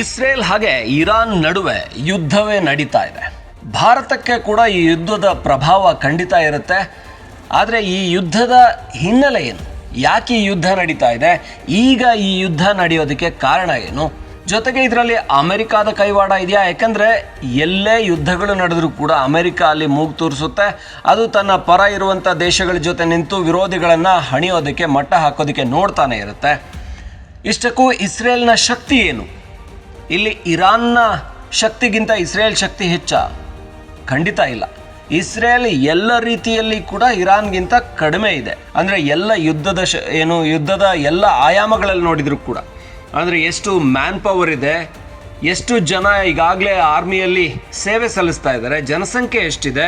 Israel ಹಾಗೆ Iran ನಡುವೆ ಯುದ್ಧವೇ ನಡೀತಾ ಇದೆ. ಭಾರತಕ್ಕೆ ಕೂಡ ಈ ಯುದ್ಧದ ಪ್ರಭಾವ ಖಂಡಿತ ಇರುತ್ತೆ. ಆದರೆ ಈ ಯುದ್ಧದ ಹಿನ್ನೆಲೆ ಏನು? ಯಾಕೆ ಈ ಯುದ್ಧ ನಡೀತಾ ಇದೆ? ಈಗ ಈ ಯುದ್ಧ ನಡೆಯೋದಕ್ಕೆ ಕಾರಣ ಏನು? ಜೊತೆಗೆ ಇದರಲ್ಲಿ ಅಮೆರಿಕಾದ ಕೈವಾಡ ಇದೆಯಾ? ಯಾಕಂದರೆ ಎಲ್ಲೇ ಯುದ್ಧಗಳು ನಡೆದರೂ ಕೂಡ ಅಮೆರಿಕ ಅಲ್ಲಿ ಮೂಗು ತೋರಿಸುತ್ತೆ. ಅದು ತನ್ನ ಪರ ಇರುವಂಥ ದೇಶಗಳ ಜೊತೆ ನಿಂತು ವಿರೋಧಿಗಳನ್ನು ಹಣಿಯೋದಕ್ಕೆ, ಮಟ್ಟ ಹಾಕೋದಕ್ಕೆ ನೋಡ್ತಾನೆ ಇರುತ್ತೆ. ಇಷ್ಟಕ್ಕೂ ಇಸ್ರೇಲ್ನ ಶಕ್ತಿ ಏನು? ಇಲ್ಲಿ ಇರಾನ್ನ ಶಕ್ತಿಗಿಂತ ಇಸ್ರೇಲ್ ಶಕ್ತಿ ಹೆಚ್ಚ. ಖಂಡಿತ ಇಲ್ಲ. ಇಸ್ರೇಲ್ ಎಲ್ಲ ರೀತಿಯಲ್ಲಿ ಕೂಡ ಇರಾನ್ಗಿಂತ ಕಡಿಮೆ ಇದೆ. ಅಂದರೆ ಎಲ್ಲ ಯುದ್ಧದ ಶ, ಏನು, ಯುದ್ಧದ ಎಲ್ಲ ಆಯಾಮಗಳಲ್ಲಿ ನೋಡಿದರೂ ಕೂಡ. ಅಂದರೆ ಎಷ್ಟು ಮ್ಯಾನ್ ಪವರ್ ಇದೆ, ಎಷ್ಟು ಜನ ಈಗಾಗಲೇ ಆರ್ಮಿಯಲ್ಲಿ ಸೇವೆ ಸಲ್ಲಿಸ್ತಾ ಇದ್ದಾರೆ, ಜನಸಂಖ್ಯೆ ಎಷ್ಟಿದೆ,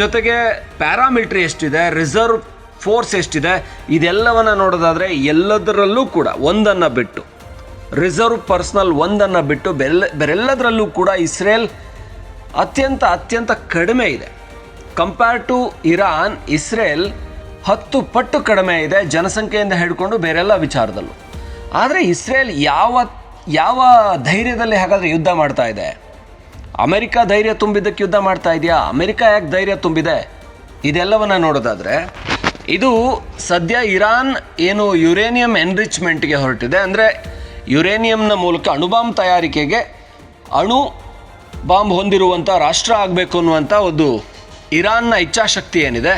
ಜೊತೆಗೆ ಪ್ಯಾರಾಮಿಲಿಟ್ರಿ ಎಷ್ಟಿದೆ, ರಿಸರ್ವ್ ಫೋರ್ಸ್ ಎಷ್ಟಿದೆ, ಇದೆಲ್ಲವನ್ನು ನೋಡೋದಾದರೆ ಎಲ್ಲದರಲ್ಲೂ ಕೂಡ ಒಂದನ್ನು ಬಿಟ್ಟು. ರಿಸರ್ವ್ ಪರ್ಸ್ನಲ್ ಒಂದನ್ನು ಬಿಟ್ಟು ಬೆಲ್ಲ, ಬೇರೆಲ್ಲದರಲ್ಲೂ ಕೂಡ ಇಸ್ರೇಲ್ ಅತ್ಯಂತ ಅತ್ಯಂತ ಕಡಿಮೆ ಇದೆ. ಕಂಪೇರ್ ಟು ಇರಾನ್ ಇಸ್ರೇಲ್ ಹತ್ತು ಪಟ್ಟು ಕಡಿಮೆ ಇದೆ ಜನಸಂಖ್ಯೆಯಿಂದ ಹಿಡ್ಕೊಂಡು ಬೇರೆಲ್ಲ ವಿಚಾರದಲ್ಲೂ. ಆದರೆ ಇಸ್ರೇಲ್ ಯಾವ ಯಾವ ಧೈರ್ಯದಲ್ಲಿ ಹಾಗಾದರೆ ಯುದ್ಧ ಮಾಡ್ತಾ ಇದೆ? ಅಮೆರಿಕ ಧೈರ್ಯ ತುಂಬಿದ್ದಕ್ಕೆ ಯುದ್ಧ ಮಾಡ್ತಾ ಇದೆಯಾ? ಅಮೆರಿಕ ಯಾಕೆ ಧೈರ್ಯ ತುಂಬಿದೆ? ಇದೆಲ್ಲವನ್ನು ನೋಡೋದಾದರೆ, ಇದು ಸದ್ಯ ಇರಾನ್ ಏನು ಯುರೇನಿಯಂ ಎನ್ರಿಚ್ಮೆಂಟ್ಗೆ ಹೊರಟಿದೆ. ಅಂದರೆ ಯುರೇನಿಯಂನ ಮೂಲಕ ಅಣುಬಾಂಬ್ ತಯಾರಿಕೆಗೆ ಅಣು ಬಾಂಬ್ ಹೊಂದಿರುವಂಥ ರಾಷ್ಟ್ರ ಆಗಬೇಕು ಅನ್ನುವಂಥ ಒಂದು ಇರಾನ್ನ ಇಚ್ಛಾಶಕ್ತಿ ಏನಿದೆ,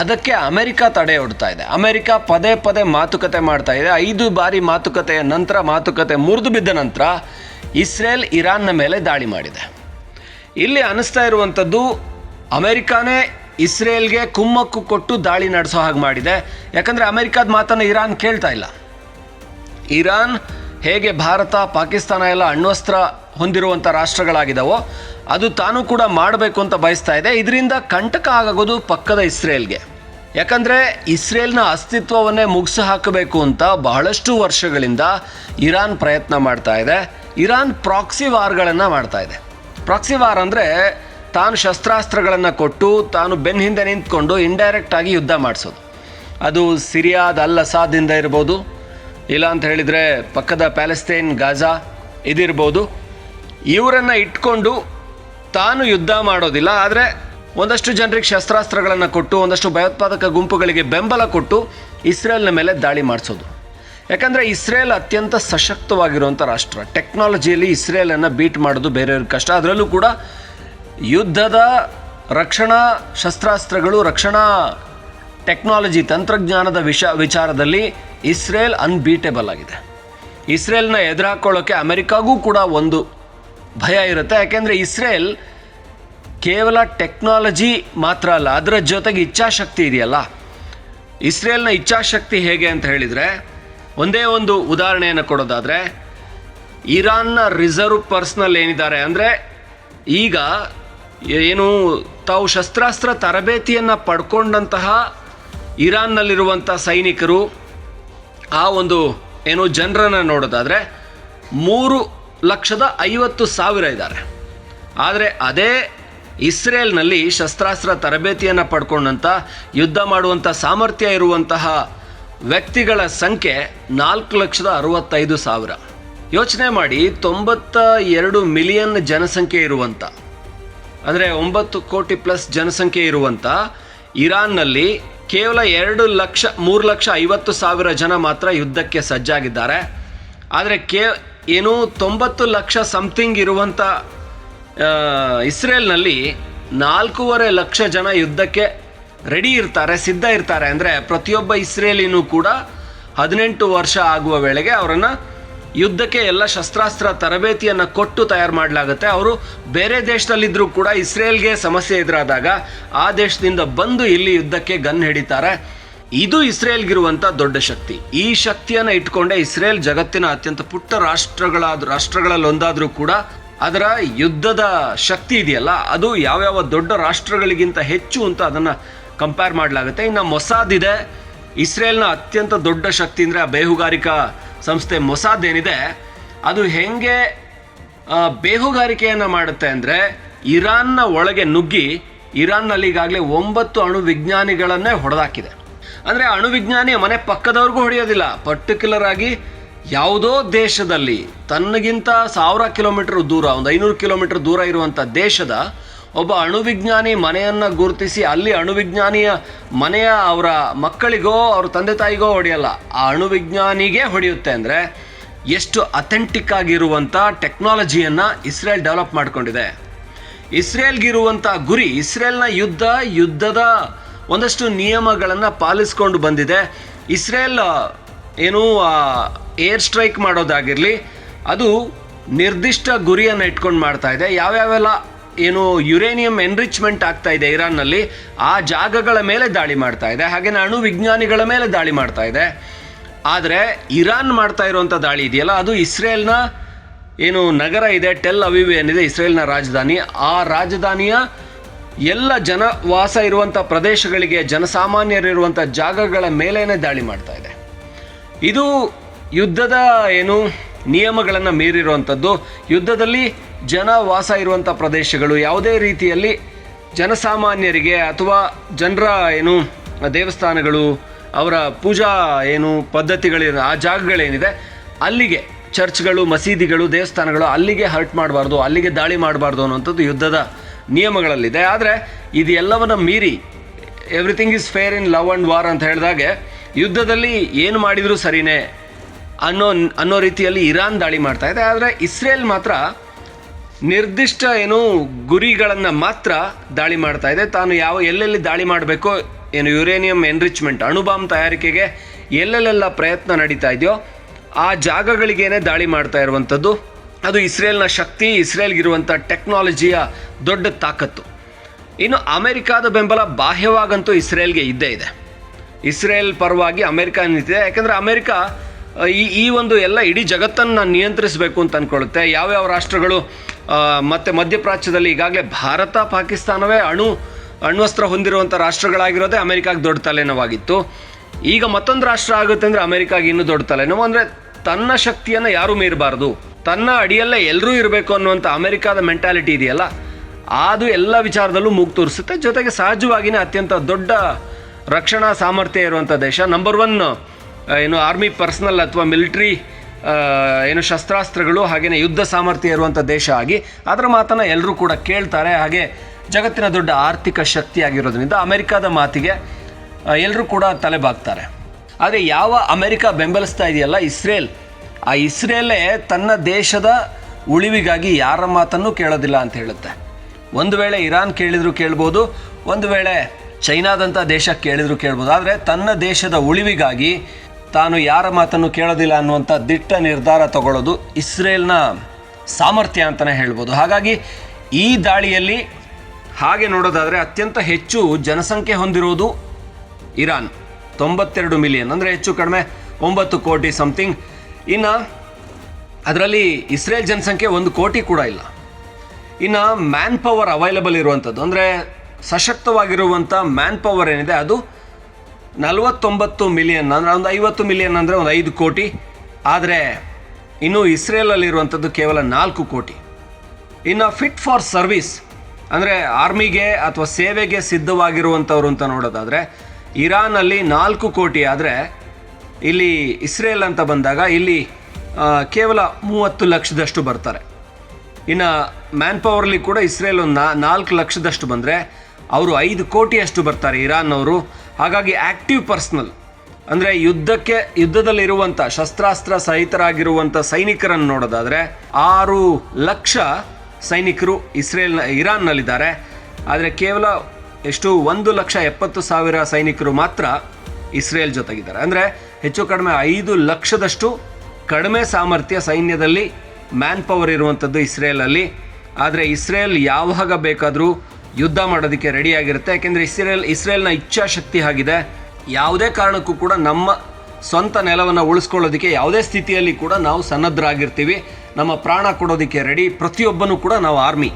ಅದಕ್ಕೆ ಅಮೆರಿಕ ತಡೆ ಒಡ್ತಾ ಇದೆ. ಅಮೆರಿಕ ಪದೇ ಪದೇ ಮಾತುಕತೆ ಮಾಡ್ತಾ ಇದೆ. ಐದು ಬಾರಿ ಮಾತುಕತೆಯ ನಂತರ, ಮಾತುಕತೆ ಮುರಿದು ಬಿದ್ದ ನಂತರ ಇಸ್ರೇಲ್ ಇರಾನ್ನ ಮೇಲೆ ದಾಳಿ ಮಾಡಿದೆ. ಇಲ್ಲಿ ಅನಿಸ್ತಾ ಇರುವಂಥದ್ದು ಅಮೆರಿಕಾನೇ ಇಸ್ರೇಲ್ಗೆ ಕುಮ್ಮಕ್ಕು ಕೊಟ್ಟು ದಾಳಿ ನಡೆಸೋ ಹಾಗೆ ಮಾಡಿದೆ. ಯಾಕಂದರೆ ಅಮೆರಿಕದ ಮಾತನ್ನು ಇರಾನ್ ಕೇಳ್ತಾ ಇಲ್ಲ. ಇರಾನ್ ಹೇಗೆ ಭಾರತ, ಪಾಕಿಸ್ತಾನ ಎಲ್ಲ ಅಣ್ವಸ್ತ್ರ ಹೊಂದಿರುವಂಥ ರಾಷ್ಟ್ರಗಳಾಗಿದ್ದಾವೋ ಅದು ತಾನು ಕೂಡ ಮಾಡಬೇಕು ಅಂತ ಬಯಸ್ತಾ ಇದೆ. ಇದರಿಂದ ಕಂಟಕ ಆಗೋದು ಪಕ್ಕದ ಇಸ್ರೇಲ್ಗೆ. ಯಾಕಂದರೆ ಇಸ್ರೇಲ್ನ ಅಸ್ತಿತ್ವವನ್ನೇ ಮುಗಿಸಿ ಹಾಕಬೇಕು ಅಂತ ಬಹಳಷ್ಟು ವರ್ಷಗಳಿಂದ ಇರಾನ್ ಪ್ರಯತ್ನ ಮಾಡ್ತಾ ಇದೆ. ಇರಾನ್ ಪ್ರಾಕ್ಸಿ ವಾರ್ಗಳನ್ನು ಮಾಡ್ತಾ ಇದೆ. ಪ್ರಾಕ್ಸಿ ವಾರ್ ಅಂದರೆ ತಾನು ಶಸ್ತ್ರಾಸ್ತ್ರಗಳನ್ನು ಕೊಟ್ಟು, ತಾನು ಬೆನ್ನ ಹಿಂದೆ ನಿಂತ್ಕೊಂಡು ಇಂಡೈರೆಕ್ಟ್ ಆಗಿ ಯುದ್ಧ ಮಾಡಿಸೋದು. ಅದು ಸಿರಿಯಾದ ಅಲ್ಲಸಾದಿಂದ ಇರ್ಬೋದು ಇಲ್ಲ ಅಂತ ಹೇಳಿದರೆ ಪಕ್ಕದ ಪ್ಯಾಲೆಸ್ತೇನ್ ಗಾಜಾ ಇದಿರ್ಬೋದು. ಇವರನ್ನು ಇಟ್ಕೊಂಡು ತಾನು ಯುದ್ಧ ಮಾಡೋದಿಲ್ಲ, ಆದರೆ ಒಂದಷ್ಟು ಜನರಿಗೆ ಶಸ್ತ್ರಾಸ್ತ್ರಗಳನ್ನು ಕೊಟ್ಟು, ಒಂದಷ್ಟು ಭಯೋತ್ಪಾದಕ ಗುಂಪುಗಳಿಗೆ ಬೆಂಬಲ ಕೊಟ್ಟು ಇಸ್ರೇಲ್ನ ಮೇಲೆ ದಾಳಿ ಮಾಡಿಸೋದು. ಯಾಕಂದರೆ ಇಸ್ರೇಲ್ ಅತ್ಯಂತ ಸಶಕ್ತವಾಗಿರುವಂಥ ರಾಷ್ಟ್ರ. ಟೆಕ್ನಾಲಜಿಯಲ್ಲಿ ಇಸ್ರೇಲನ್ನು ಬೀಟ್ ಮಾಡೋದು ಬೇರೆಯವ್ರಿಗೆ ಕಷ್ಟ. ಅದರಲ್ಲೂ ಕೂಡ ಯುದ್ಧದ ರಕ್ಷಣಾ ಶಸ್ತ್ರಾಸ್ತ್ರಗಳು, ರಕ್ಷಣಾ ಟೆಕ್ನಾಲಜಿ ತಂತ್ರಜ್ಞಾನದ ವಿಷ ವಿಚಾರದಲ್ಲಿ ಇಸ್ರೇಲ್ ಅನ್ಬೀಟೇಬಲ್ ಆಗಿದೆ. ಇಸ್ರೇಲ್ನ ಎದುರಾಕೊಳ್ಳೋಕ್ಕೆ ಅಮೆರಿಕಾಗೂ ಕೂಡ ಒಂದು ಭಯ ಇರುತ್ತೆ. ಯಾಕೆಂದರೆ ಇಸ್ರೇಲ್ ಕೇವಲ ಟೆಕ್ನಾಲಜಿ ಮಾತ್ರ ಅಲ್ಲ, ಅದರ ಜೊತೆಗೆ ಇಚ್ಛಾಶಕ್ತಿ ಇದೆಯಲ್ಲ. ಇಸ್ರೇಲ್ನ ಇಚ್ಛಾಶಕ್ತಿ ಹೇಗೆ ಅಂತ ಹೇಳಿದರೆ, ಒಂದೇ ಒಂದು ಉದಾಹರಣೆಯನ್ನು ಕೊಡೋದಾದರೆ, ಇರಾನ್ನ ರಿಸರ್ವ್ ಪರ್ಸ್ನಲ್ ಏನಿದ್ದಾರೆ ಅಂದರೆ, ಈಗ ಏನು ತಾವು ಶಸ್ತ್ರಾಸ್ತ್ರ ತರಬೇತಿಯನ್ನು ಪಡ್ಕೊಂಡಂತಹ ಇರಾನ್ನಲ್ಲಿರುವಂಥ ಸೈನಿಕರು ಆ ಒಂದು ಏನು ಜನರನ್ನು ನೋಡೋದಾದರೆ ಮೂರು ಲಕ್ಷದ ಐವತ್ತು ಸಾವಿರ ಇದ್ದಾರೆ. ಆದರೆ ಅದೇ ಇಸ್ರೇಲ್ನಲ್ಲಿ ಶಸ್ತ್ರಾಸ್ತ್ರ ತರಬೇತಿಯನ್ನು ಪಡ್ಕೊಂಡಂಥ ಯುದ್ಧ ಮಾಡುವಂಥ ಸಾಮರ್ಥ್ಯ ಇರುವಂತಹ ವ್ಯಕ್ತಿಗಳ ಸಂಖ್ಯೆ ನಾಲ್ಕು ಲಕ್ಷದ ಅರವತ್ತೈದು ಸಾವಿರ. ಯೋಚನೆ ಮಾಡಿ ತೊಂಬತ್ತ ಎರಡು ಮಿಲಿಯನ್ ಜನಸಂಖ್ಯೆ ಇರುವಂಥ ಅಂದರೆ ಒಂಬತ್ತು ಕೋಟಿ ಪ್ಲಸ್ ಜನಸಂಖ್ಯೆ ಇರುವಂಥ ಇರಾನ್ನಲ್ಲಿ ಕೇವಲ ಎರಡು ಲಕ್ಷ, ಮೂರು ಲಕ್ಷ ಐವತ್ತು ಸಾವಿರ ಜನ ಮಾತ್ರ ಯುದ್ಧಕ್ಕೆ ಸಜ್ಜಾಗಿದ್ದಾರೆ. ಆದರೆ ಕೇ, ಏನು ತೊಂಬತ್ತು ಲಕ್ಷ ಸಮಥಿಂಗ್ ಇರುವಂಥ ಇಸ್ರೇಲ್ನಲ್ಲಿ ನಾಲ್ಕೂವರೆ ಲಕ್ಷ ಜನ ಯುದ್ಧಕ್ಕೆ ರೆಡಿ ಇರ್ತಾರೆ, ಸಿದ್ಧ ಇರ್ತಾರೆ. ಅಂದರೆ ಪ್ರತಿಯೊಬ್ಬ ಇಸ್ರೇಲಿನೂ ಕೂಡ ಹದಿನೆಂಟು ವರ್ಷ ಆಗುವ ವೇಳೆಗೆ ಅವರನ್ನು ಯುದ್ಧಕ್ಕೆ ಎಲ್ಲ ಶಸ್ತ್ರಾಸ್ತ್ರ, ತರಬೇತಿಯನ್ನು ಕೊಟ್ಟು ತಯಾರು ಮಾಡಲಾಗುತ್ತೆ. ಅವರು ಬೇರೆ ದೇಶದಲ್ಲಿದ್ದರೂ ಕೂಡ ಇಸ್ರೇಲ್ಗೆ ಸಮಸ್ಯೆ ಎದುರಾದಾಗ ಆ ದೇಶದಿಂದ ಬಂದು ಇಲ್ಲಿ ಯುದ್ಧಕ್ಕೆ ಗನ್ ಹಿಡಿತಾರೆ. ಇದು ಇಸ್ರೇಲ್ಗಿರುವಂಥ ದೊಡ್ಡ ಶಕ್ತಿ. ಈ ಶಕ್ತಿಯನ್ನು ಇಟ್ಕೊಂಡೇ ಇಸ್ರೇಲ್ ಜಗತ್ತಿನ ಅತ್ಯಂತ ಪುಟ್ಟ ರಾಷ್ಟ್ರಗಳಾದ ರಾಷ್ಟ್ರಗಳಲ್ಲಿ ಒಂದಾದರೂ ಕೂಡ ಅದರ ಯುದ್ಧದ ಶಕ್ತಿ ಇದೆಯಲ್ಲ, ಅದು ಯಾವ್ಯಾವ ದೊಡ್ಡ ರಾಷ್ಟ್ರಗಳಿಗಿಂತ ಹೆಚ್ಚು ಅಂತ ಅದನ್ನು ಕಂಪೇರ್ ಮಾಡಲಾಗುತ್ತೆ. ಇನ್ನು ಮೊಸಾದ್ ಇದೆ. ಇಸ್ರೇಲ್ನ ಅತ್ಯಂತ ದೊಡ್ಡ ಶಕ್ತಿ ಅಂದರೆ ಆ ಬೇಹುಗಾರಿಕಾ ಸಂಸ್ಥೆ ಮೊಸಾದ್ ಏನಿದೆ, ಅದು ಹೆಂಗೆ ಬೇಹುಗಾರಿಕೆಯನ್ನು ಮಾಡುತ್ತೆ ಅಂದರೆ ಇರಾನ್ನ ಒಳಗೆ ನುಗ್ಗಿ ಇರಾನ್ನಲ್ಲಿ ಈಗಾಗಲೇ ಒಂಬತ್ತು ಅಣು ವಿಜ್ಞಾನಿಗಳನ್ನೇ ಹೊಡೆದಾಕಿದೆ. ಅಂದರೆ ಅಣು ವಿಜ್ಞಾನಿ ಮನೆ ಪಕ್ಕದವ್ರಿಗೂ ಹೊಡೆಯೋದಿಲ್ಲ. ಪರ್ಟಿಕ್ಯುಲರ್ ಆಗಿ ಯಾವುದೋ ದೇಶದಲ್ಲಿ ತನ್ನಗಿಂತ ಸಾವಿರ ಕಿಲೋಮೀಟರ್ ದೂರ, ಒಂದು ಐನೂರು ಕಿಲೋಮೀಟರ್ ದೂರ ಇರುವಂಥ ದೇಶದ ಒಬ್ಬ ಅಣುವಿಜ್ಞಾನಿ ಮನೆಯನ್ನು ಗುರುತಿಸಿ ಅಲ್ಲಿ ಅಣುವಿಜ್ಞಾನಿಯ ಮನೆಯ ಅವರ ಮಕ್ಕಳಿಗೋ ಅವ್ರ ತಂದೆ ತಾಯಿಗೋ ಹೊಡೆಯಲ್ಲ. ಆ ಅಣುವಿಜ್ಞಾನಿಗೆ ಹೊಡೆಯುತ್ತೆ ಅಂದರೆ ಎಷ್ಟು ಅಥೆಂಟಿಕ್ ಆಗಿರುವಂಥ ಟೆಕ್ನಾಲಜಿಯನ್ನು ಇಸ್ರೇಲ್ ಡೆವಲಪ್ ಮಾಡಿಕೊಂಡಿದೆ. ಇಸ್ರೇಲ್ಗಿರುವಂಥ ಗುರಿ, ಇಸ್ರೇಲ್ನ ಯುದ್ಧ, ಯುದ್ಧದ ಒಂದಷ್ಟು ನಿಯಮಗಳನ್ನು ಪಾಲಿಸ್ಕೊಂಡು ಬಂದಿದೆ. ಇಸ್ರೇಲ್ ಏನು ಏರ್ ಸ್ಟ್ರೈಕ್ ಮಾಡೋದಾಗಿರಲಿ, ಅದು ನಿರ್ದಿಷ್ಟ ಗುರಿಯನ್ನು ಇಟ್ಕೊಂಡು ಮಾಡ್ತಾ ಇದೆ. ಯಾವ್ಯಾವೆಲ್ಲ ಏನು ಯುರೇನಿಯಂ ಎನ್ರಿಚ್ಮೆಂಟ್ ಆಗ್ತಾ ಇದೆ ಇರಾನ್ನಲ್ಲಿ, ಆ ಜಾಗಗಳ ಮೇಲೆ ದಾಳಿ ಮಾಡ್ತಾ ಇದೆ. ಹಾಗೆಯೇ ಅಣು ವಿಜ್ಞಾನಿಗಳ ಮೇಲೆ ದಾಳಿ ಮಾಡ್ತಾ ಇದೆ. ಆದರೆ ಇರಾನ್ ಮಾಡ್ತಾ ಇರುವಂಥ ದಾಳಿ ಇದೆಯಲ್ಲ, ಅದು ಇಸ್ರೇಲ್ನ ಏನು ನಗರ ಇದೆ, ಟೆಲ್ ಅವಿವ್ ಏನಿದೆ, ಇಸ್ರೇಲ್ನ ರಾಜಧಾನಿ. ಆ ರಾಜಧಾನಿಯ ಎಲ್ಲ ಜನವಾಸ ಇರುವಂಥ ಪ್ರದೇಶಗಳಿಗೆ ಜನಸಾಮಾನ್ಯರಿರುವಂಥ ಜಾಗಗಳ ಮೇಲೇ ದಾಳಿ ಮಾಡ್ತಾ ಇದೆ. ಇದು ಯುದ್ಧದ ಏನು ನಿಯಮಗಳನ್ನು ಮೀರಿರುವಂಥದ್ದು ಯುದ್ಧದಲ್ಲಿ ಜನ ವಾಸ ಇರುವಂಥ ಪ್ರದೇಶಗಳು ಯಾವುದೇ ರೀತಿಯಲ್ಲಿ ಜನಸಾಮಾನ್ಯರಿಗೆ ಅಥವಾ ಜನರ ಏನು ದೇವಸ್ಥಾನಗಳು, ಅವರ ಪೂಜಾ ಏನು ಪದ್ಧತಿಗಳಿರೋ ಆ ಜಾಗಗಳೇನಿದೆ ಅಲ್ಲಿಗೆ ಚರ್ಚ್ಗಳು, ಮಸೀದಿಗಳು, ದೇವಸ್ಥಾನಗಳು ಅಲ್ಲಿಗೆ ಹರ್ಟ್ ಮಾಡಬಾರ್ದು, ಅಲ್ಲಿಗೆ ದಾಳಿ ಮಾಡಬಾರ್ದು ಅನ್ನುವಂಥದ್ದು ಯುದ್ಧದ ನಿಯಮಗಳಲ್ಲಿದೆ. ಆದರೆ ಇದು ಎಲ್ಲವನ್ನ ಮೀರಿ everything is fair in love and war ಅಂತ ಹೇಳಿದಾಗೆ ಯುದ್ಧದಲ್ಲಿ ಏನು ಮಾಡಿದರೂ ಸರಿನೇ? ಅನ್ನೋ ಅನ್ನೋ ರೀತಿಯಲ್ಲಿ ಇರಾನ್ ದಾಳಿ ಮಾಡ್ತಾ ಇದೆ. ಆದರೆ ಇಸ್ರೇಲ್ ಮಾತ್ರ ನಿರ್ದಿಷ್ಟ ಏನು ಗುರಿಗಳನ್ನು ಮಾತ್ರ ದಾಳಿ ಮಾಡ್ತಾ ಇದೆ. ತಾನು ಯಾವ, ಎಲ್ಲೆಲ್ಲಿ ದಾಳಿ ಮಾಡಬೇಕೋ ಏನು ಯುರೇನಿಯಂ ಎನ್ರಿಚ್ಮೆಂಟ್, ಅಣುಬಾಂಬ್ ತಯಾರಿಕೆಗೆ ಎಲ್ಲೆಲ್ಲೆಲ್ಲ ಪ್ರಯತ್ನ ನಡೀತಾ ಇದೆಯೋ, ಆ ಜಾಗಗಳಿಗೇನೆ ದಾಳಿ ಮಾಡ್ತಾ ಇರುವಂಥದ್ದು. ಅದು ಇಸ್ರೇಲ್ನ ಶಕ್ತಿ, ಇಸ್ರೇಲ್ಗಿರುವಂಥ ಟೆಕ್ನಾಲಜಿಯ ದೊಡ್ಡ ತಾಕತ್ತು. ಇನ್ನು ಅಮೆರಿಕಾದ ಬೆಂಬಲ ಬಾಹ್ಯವಾಗಂತೂ ಇಸ್ರೇಲ್ಗೆ ಇದ್ದೇ ಇದೆ. ಇಸ್ರೇಲ್ ಪರವಾಗಿ ಅಮೆರಿಕ ನಿಂತಿದೆ. ಯಾಕೆಂದರೆ ಅಮೆರಿಕ ಈ ಈ ಒಂದು ಎಲ್ಲ ಇಡೀ ಜಗತ್ತನ್ನು ನಿಯಂತ್ರಿಸಬೇಕು ಅಂತ ಅಂದ್ಕೊಳ್ಳುತ್ತೆ ಯಾವ್ಯಾವ ರಾಷ್ಟ್ರಗಳು ಮತ್ತು ಮಧ್ಯಪ್ರಾಚ್ಯದಲ್ಲಿ ಈಗಾಗಲೇ ಭಾರತ, ಪಾಕಿಸ್ತಾನವೇ ಅಣು, ಅಣ್ವಸ್ತ್ರ ಹೊಂದಿರುವಂಥ ರಾಷ್ಟ್ರಗಳಾಗಿರೋದೇ ಅಮೆರಿಕಾಗೆ ದೊಡ್ಡ ತಲೆನೋವಾಗಿತ್ತು. ಈಗ ಮತ್ತೊಂದು ರಾಷ್ಟ್ರ ಆಗುತ್ತೆ ಅಂದರೆ ಅಮೆರಿಕಾಗೆ ಇನ್ನೂ ದೊಡ್ಡ ತಲೆನೋವು. ಅಂದರೆ ತನ್ನ ಶಕ್ತಿಯನ್ನು ಯಾರೂ ಮೀರಬಾರ್ದು. ತನ್ನ ಅಡಿಯಲ್ಲೇ ಎಲ್ಲರೂ ಇರಬೇಕು ಅನ್ನುವಂಥ ಅಮೆರಿಕಾದ ಮೆಂಟಾಲಿಟಿ ಇದೆಯಲ್ಲ, ಅದು ಎಲ್ಲ ವಿಚಾರದಲ್ಲೂ ಮೂಗು ತೋರಿಸುತ್ತೆ. ಜೊತೆಗೆ ಸಹಜವಾಗಿಯೇ ಅತ್ಯಂತ ದೊಡ್ಡ ರಕ್ಷಣಾ ಸಾಮರ್ಥ್ಯ ಇರುವಂಥ ದೇಶ. ನಂಬರ್ ಒನ್ ಏನು ಆರ್ಮಿ ಪರ್ಸನಲ್ ಅಥವಾ ಮಿಲಿಟ್ರಿ ಏನು ಶಸ್ತ್ರಾಸ್ತ್ರಗಳು ಹಾಗೆಯೇ ಯುದ್ಧ ಸಾಮರ್ಥ್ಯ ಇರುವಂಥ ದೇಶ ಆಗಿ ಅದರ ಮಾತನ್ನು ಎಲ್ಲರೂ ಕೂಡ ಕೇಳ್ತಾರೆ. ಹಾಗೆ ಜಗತ್ತಿನ ದೊಡ್ಡ ಆರ್ಥಿಕ ಶಕ್ತಿಯಾಗಿರೋದ್ರಿಂದ ಅಮೆರಿಕಾದ ಮಾತಿಗೆ ಎಲ್ಲರೂ ಕೂಡ ತಲೆಬಾಗ್ತಾರೆ ಆದರೆ ಯಾವ ಅಮೆರಿಕ ಬೆಂಬಲಿಸ್ತಾ ಇದೆಯಲ್ಲ ಇಸ್ರೇಲ್? ಆ ಇಸ್ರೇಲೇ ತನ್ನ ದೇಶದ ಉಳಿವಿಗಾಗಿ ಯಾರ ಮಾತನ್ನು ಕೇಳೋದಿಲ್ಲ ಅಂತ ಹೇಳುತ್ತೆ. ಒಂದು ವೇಳೆ ಇರಾನ್ ಕೇಳಿದರೂ ಕೇಳ್ಬೋದು, ಒಂದು ವೇಳೆ ಚೈನಾದಂಥ ದೇಶ ಕೇಳಿದರೂ ಕೇಳ್ಬೋದು. ಆದರೆ ತನ್ನ ದೇಶದ ಉಳಿವಿಗಾಗಿ ತಾನು ಯಾರ ಮಾತನ್ನು ಕೇಳೋದಿಲ್ಲ ಅನ್ನುವಂಥ ದಿಟ್ಟ ನಿರ್ಧಾರ ತಗೊಳ್ಳೋದು ಇಸ್ರೇಲ್ನ ಸಾಮರ್ಥ್ಯ ಅಂತಲೇ ಹೇಳ್ಬೋದು. ಹಾಗಾಗಿ ಈ ದಾಳಿಯಲ್ಲಿ ಹಾಗೆ ನೋಡೋದಾದರೆ ಅತ್ಯಂತ ಹೆಚ್ಚು ಜನಸಂಖ್ಯೆ ಹೊಂದಿರುವುದು ಇರಾನ್. ತೊಂಬತ್ತೆರಡು ಮಿಲಿಯನ್, ಅಂದರೆ ಹೆಚ್ಚು ಕಡಿಮೆ ಒಂಬತ್ತು ಕೋಟಿ ಸಮಥಿಂಗ್ ಇನ್ನು ಅದರಲ್ಲಿ ಇಸ್ರೇಲ್ ಜನಸಂಖ್ಯೆ ಒಂದು ಕೋಟಿ ಕೂಡ ಇಲ್ಲ. ಇನ್ನು ಮ್ಯಾನ್ ಪವರ್ ಅವೈಲಬಲ್ ಇರುವಂಥದ್ದು ಅಂದರೆ ಸಶಕ್ತವಾಗಿರುವಂಥ ಮ್ಯಾನ್ ಪವರ್ ಏನಿದೆ ಅದು ನಲವತ್ತೊಂಬತ್ತು ಮಿಲಿಯನ್ ಅಂದರೆ, ಒಂದು ಐವತ್ತು ಮಿಲಿಯನ್ ಅಂದರೆ ಒಂದು ಐದು ಕೋಟಿ. ಆದರೆ, ಇನ್ನು ಇಸ್ರೇಲಲ್ಲಿರುವಂಥದ್ದು ಕೇವಲ ನಾಲ್ಕು ಕೋಟಿ. ಇನ್ನು ಫಿಟ್ ಫಾರ್ ಸರ್ವಿಸ್ ಅಂದರೆ ಆರ್ಮಿಗೆ ಅಥವಾ ಸೇವೆಗೆ ಸಿದ್ಧವಾಗಿರುವಂಥವ್ರು ಅಂತ ನೋಡೋದಾದರೆ ಇರಾನಲ್ಲಿ ನಾಲ್ಕು ಕೋಟಿ. ಆದರೆ, ಇಲ್ಲಿ ಇಸ್ರೇಲ್ ಅಂತ ಬಂದಾಗ ಇಲ್ಲಿ ಕೇವಲ ಮೂವತ್ತು ಲಕ್ಷದಷ್ಟು ಬರ್ತಾರೆ. ಇನ್ನು ಮ್ಯಾನ್ ಪವರ್ಲಿ ಕೂಡ ಇಸ್ರೇಲ್ ಒಂದು ನಾಲ್ಕು ಲಕ್ಷದಷ್ಟು ಬಂದರೆ, ಅವರು ಐದು ಕೋಟಿಯಷ್ಟು ಬರ್ತಾರೆ ಇರಾನ್ನವರು. ಹಾಗಾಗಿ ಆ್ಯಕ್ಟಿವ್ ಪರ್ಸ್ನಲ್, ಅಂದರೆ ಯುದ್ಧಕ್ಕೆ ಯುದ್ಧದಲ್ಲಿರುವಂಥ ಶಸ್ತ್ರಾಸ್ತ್ರ ಸಹಿತರಾಗಿರುವಂಥ ಸೈನಿಕರನ್ನು ನೋಡೋದಾದರೆ ಆರು ಲಕ್ಷ ಸೈನಿಕರು ಇಸ್ರೇಲ್ನ, ಇರಾನ್ನಲ್ಲಿದ್ದಾರೆ. ಆದರೆ ಕೇವಲ ಎಷ್ಟು, ಒಂದು ಲಕ್ಷ ಎಪ್ಪತ್ತು ಸಾವಿರ ಸೈನಿಕರು ಮಾತ್ರ ಇಸ್ರೇಲ್ ಜೊತೆಗಿದ್ದಾರೆ. ಅಂದರೆ ಹೆಚ್ಚು ಕಡಿಮೆ ಐದು ಲಕ್ಷದಷ್ಟು ಕಡಿಮೆ ಸಾಮರ್ಥ್ಯ ಸೈನ್ಯದಲ್ಲಿ ಮ್ಯಾನ್ ಪವರ್ ಇರುವಂಥದ್ದು ಇಸ್ರೇಲಲ್ಲಿ. ಆದರೆ ಇಸ್ರೇಲ್ ಯಾವಾಗ ಬೇಕಾದರೂ ಯುದ್ಧ ಮಾಡೋದಕ್ಕೆ ರೆಡಿಯಾಗಿರುತ್ತೆ ಯಾಕೆಂದರೆ ಇಸ್ರೇಲ್, ಇಸ್ರೇಲ್ನ ಇಚ್ಛಾಶಕ್ತಿ ಆಗಿದೆ. ಯಾವುದೇ ಕಾರಣಕ್ಕೂ ಕೂಡ ನಮ್ಮ ಸ್ವಂತ ನೆಲವನ್ನು ಉಳಿಸ್ಕೊಳ್ಳೋದಕ್ಕೆ ಯಾವುದೇ ಸ್ಥಿತಿಯಲ್ಲಿ ಕೂಡ ನಾವು ಸನ್ನದ್ಧರಾಗಿರ್ತೀವಿ ನಮ್ಮ ಪ್ರಾಣ ಕೊಡೋದಕ್ಕೆ ರೆಡಿ ಪ್ರತಿಯೊಬ್ಬನೂ ಕೂಡ ನಾವು ಆರ್ಮಿ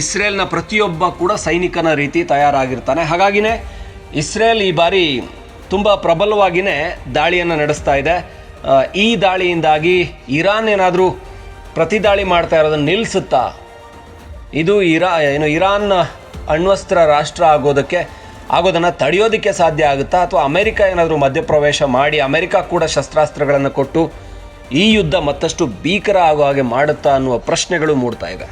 ಇಸ್ರೇಲ್ನ ಪ್ರತಿಯೊಬ್ಬ ಕೂಡ ಸೈನಿಕನ ರೀತಿ ತಯಾರಾಗಿರ್ತಾನೆ. ಹಾಗಾಗಿನೇ ಇಸ್ರೇಲ್ ಈ ಬಾರಿ ತುಂಬ ಪ್ರಬಲವಾಗಿಯೇ ದಾಳಿಯನ್ನು ನಡೆಸ್ತಾ ಇದೆ. ಈ ದಾಳಿಯಿಂದಾಗಿ ಇರಾನ್ ಏನಾದರೂ ಪ್ರತಿದಾಳಿ ಮಾಡ್ತಾ ಇರೋದನ್ನು ನಿಲ್ಲಿಸುತ್ತಾ ಇದು ಇರಾ, ಏನು ಇರಾನ್ ಅಣ್ವಸ್ತ್ರ ರಾಷ್ಟ್ರ ಆಗೋದಕ್ಕೆ, ಆಗೋದನ್ನು ತಡೆಯೋದಕ್ಕೆ ಸಾಧ್ಯ ಆಗುತ್ತಾ? ಅಥವಾ ಅಮೆರಿಕ ಏನಾದರೂ ಮಧ್ಯಪ್ರವೇಶ ಮಾಡಿ ಅಮೆರಿಕ ಕೂಡ ಶಸ್ತ್ರಾಸ್ತ್ರಗಳನ್ನು ಕೊಟ್ಟು ಈ ಯುದ್ಧ ಮತ್ತಷ್ಟು ಭೀಕರ ಆಗೋ ಹಾಗೆ ಮಾಡುತ್ತಾ ಅನ್ನುವ ಪ್ರಶ್ನೆಗಳು ಮೂಡ್ತಾ ಇವೆ.